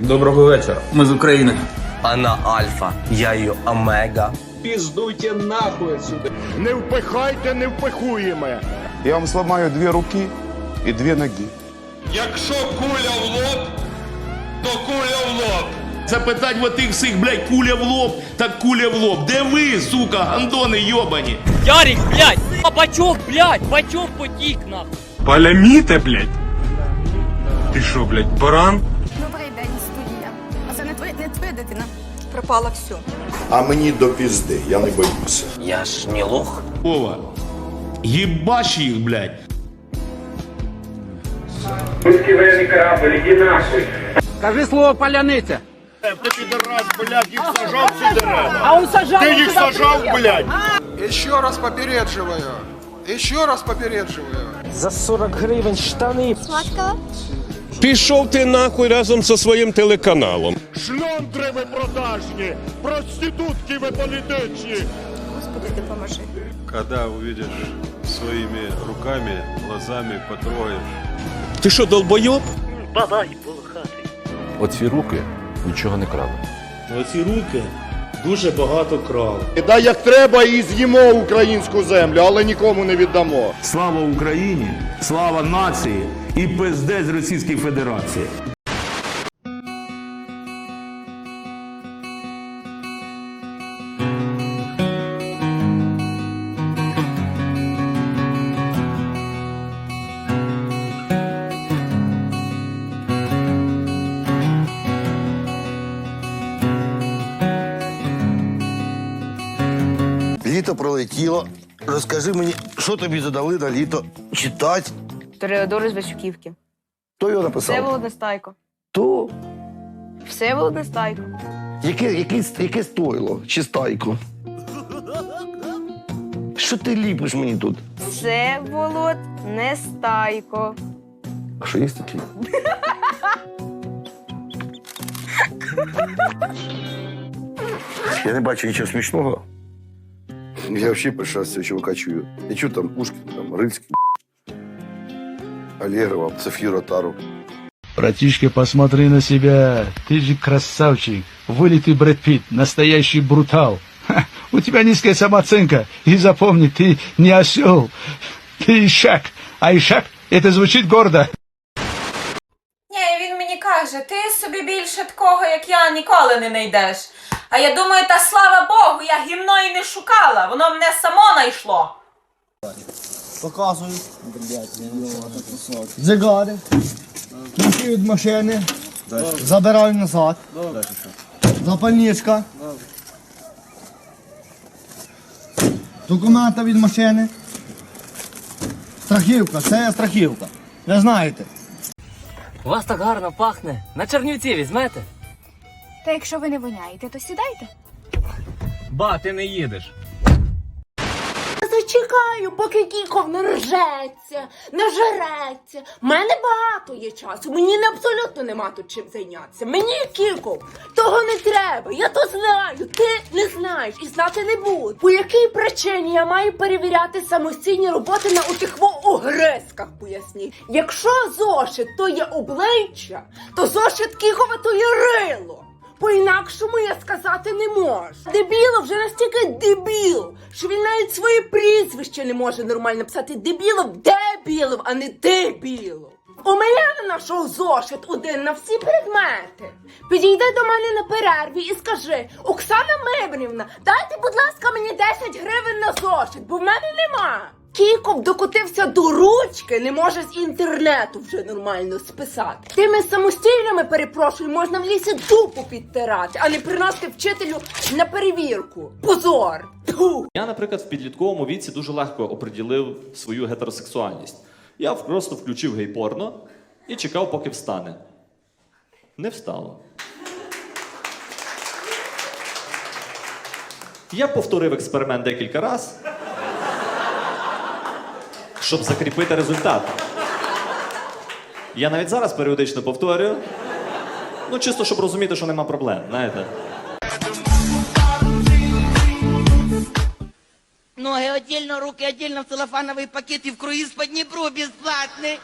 Доброго вечора. Ми з України. Она альфа, я ее омега. Пиздуйте нахуй отсюда. Не впихайте, не впихуємо. Я вам сломаю две руки и две ноги. Якщо куля в лоб, то куля в лоб. Запитать в отих всіх, блядь, куля в лоб, так куля в лоб. Де ви, сука, гандони йобані? Ярик, блядь! А бачок, блядь! Бачок потік нахуй! Паляміте, блядь? Ти що, блядь, баран? Пропала все. А мені до пізди, я не боюся. Я ж не лох. Вова, їбаш їх, блядь. Скажи слово поляниця. Ти підарас, блядь, їх сажав ці дерева. А он сажав. Ти їх сажав, блядь. Еще раз попередживаю. Еще раз попередживаю. За 40 гривень штани. Сладкого? Пішов ти нахуй разом зі своїм телеканалом. Шльондри ви продажні, проститутки ви політичні. Господи, допоможи. Когда увидишь своими руками, глазами потрогаешь. Ти що, долбойоб? Оці руки нічого не крали. Оці руки дуже багато крали. Да як треба і з'їмо українську землю, але нікому не віддамо. Слава Україні, слава нації і пиздець Російській Федерації. Літо пролетіло. Розкажи мені, що тобі задали на літо читати? Тореодор з Васюківки. Хто його написав? Всеволод Нестайко. То? Всеволод Нестайко. Яке, яке, яке стойло? Чи стайко? Що ти ліпиш мені тут? Всеволод Нестайко. А що є такий? Я не бачу нічого смішного. Я взагалі перший раз цього чувака чую. Я чую там Пушкін, там Рильський, Алєгрова, Софію Тару. Братишка, посмотри на себя. Ты же красавчик. Вылитый Брэд Питт. Настоящий брутал. Ха, у тебя низкая самооценка. И запомни, ты не осел. Ты ишак. А ишак — это звучит гордо. Ні, він мені каже, ти собі більше такого, як я, ніколи не знайдеш. А я думаю, та слава Богу, я гімно і не шукала. Воно мене само знайшло. Показую. Зигари. Ключі від машини. Забираю назад. Запальничка. Документи від машини. Страхівка, це страхівка. Ви знаєте. У вас так гарно пахне. На Чернівці візьмете? Та якщо ви не воняєте, то сідайте. Ба, ти не їдеш. Зачекаю, поки Кіков не ржеться, не жареться. У мене багато є часу. Мені не абсолютно нема тут чим зайнятися. Мені Кіков того не треба. Я то знаю. Ти не знаєш і знати не буду. По якій причині я маю перевіряти самостійні роботи на отих во огризках, поясні. Якщо зошит то є обличчя, то зошит Кікова то є рило. По-інакшому я сказати не можу. Дебіло вже настільки дебіл, що він навіть своє прізвище не може нормально писати. Дебілов дебілов, а не дебілов. У мене нашов зошит один на всі предмети. Підійди до мене на перерві і скажи: Оксана Мибрівна, дайте, будь ласка, мені 10 гривень на зошит, бо в мене нема. Кіков докотився до ручки, не може з інтернету вже нормально списати. Тими самостійними, перепрошую, можна в лісі дупу підтирати, а не приносити вчителю на перевірку. Позор! Тьфу! Я, наприклад, в підлітковому віці дуже легко оприділив свою гетеросексуальність. Я просто включив гей-порно і чекав, поки встане. Не встало. Я повторив експеримент декілька разів, щоб закріпити результат. Я навіть зараз періодично повторюю. Ну, чисто, щоб розуміти, що нема проблем, знаєте. Ноги отдельно, руки отдельно в целлофановый пакет и в круиз по Днепру бесплатный.